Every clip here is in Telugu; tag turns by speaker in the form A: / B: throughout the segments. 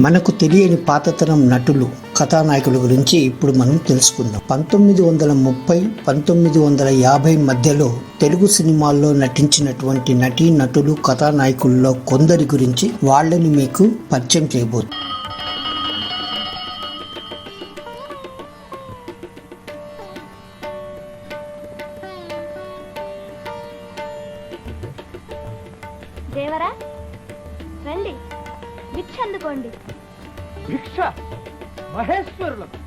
A: మనకు తెలియని పాతతరం నటులు కథానాయకుల గురించి ఇప్పుడు మనం తెలుసుకుందాం. పంతొమ్మిది వందల ముప్పై పంతొమ్మిది వందల యాభై మధ్యలో తెలుగు సినిమాల్లో నటించినటువంటి నటీ నటులు కథానాయకుల్లో కొందరి గురించి వాళ్ళని మీకు పరిచయం చేయబోతు.
B: దేవరా రండి. భిక్ష అందుకోండి.
C: భిక్ష? మహేశ్వరులకు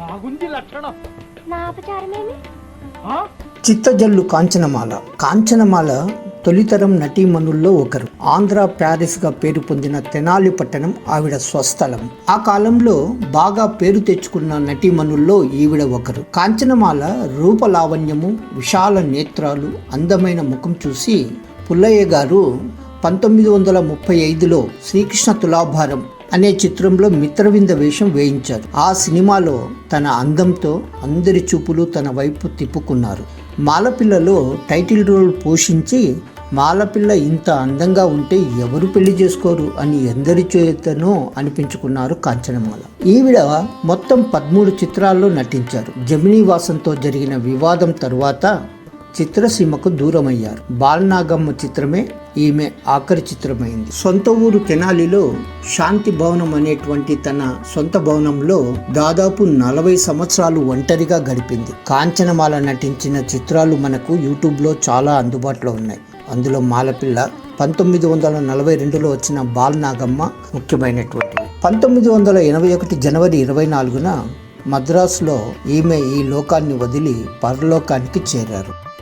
C: బాగుంది లక్షణం.
B: నా అపచారమేమి?
A: చిత్తజల్లు కాంచనమాల. కాంచనమాల తొలితరం నటీమణుల్లో ఒకరు. ఆంధ్ర ప్యారిస్గా పేరు పొందిన తెనాలి పట్టణం ఆవిడ స్వస్థలం. ఆ కాలంలో బాగా పేరు తెచ్చుకున్న నటీమణుల్లో ఈవిడ ఒకరు. కాంచనమాల రూపలావణ్యము విశాల నేత్రాలు అందమైన ముఖం చూసి పుల్లయ్య గారు పంతొమ్మిది వందల ముప్పై ఐదులో శ్రీకృష్ణ తులాభారం అనే చిత్రంలో మిత్రవింద వేషం వేయించారు. ఆ సినిమాలో తన అందంతో అందరి చూపులు తన వైపు తిప్పుకున్నారు. మాలపిల్లలో టైటిల్ రోల్ పోషించి మాలపిల్ల ఇంత అందంగా ఉంటే ఎవరు పెళ్ళి చేసుకోరు అని ఎందరి చేతనో అనిపించుకున్నారు కాంచనమాల. ఈవిడ మొత్తం పదమూడు చిత్రాల్లో నటించారు. జమినీ వాసంతో జరిగిన వివాదం తరువాత చిత్రసీమకు దూరమయ్యారు. బాలనాగమ్మ చిత్రమే ఈమె ఆఖరి చిత్రమైంది. సొంత ఊరు తెనాలిలో శాంతి భవనం అనేటువంటి తన సొంత భవనంలో దాదాపు నలభై సంవత్సరాలు ఒంటరిగా గడిపింది. కాంచనమాల నటించిన చిత్రాలు మనకు యూట్యూబ్లో చాలా అందుబాటులో ఉన్నాయి. అందులో మాలపిల్ల పంతొమ్మిది వందల నలభై రెండులో వచ్చిన బాలనాగమ్మ ముఖ్యమైనటువంటి పంతొమ్మిది వందల ఎనభై ఒకటి జనవరి ఇరవై నాలుగున మద్రాసులో ఈమె ఈ లోకాన్ని వదిలి పరలోకానికి చేరారు.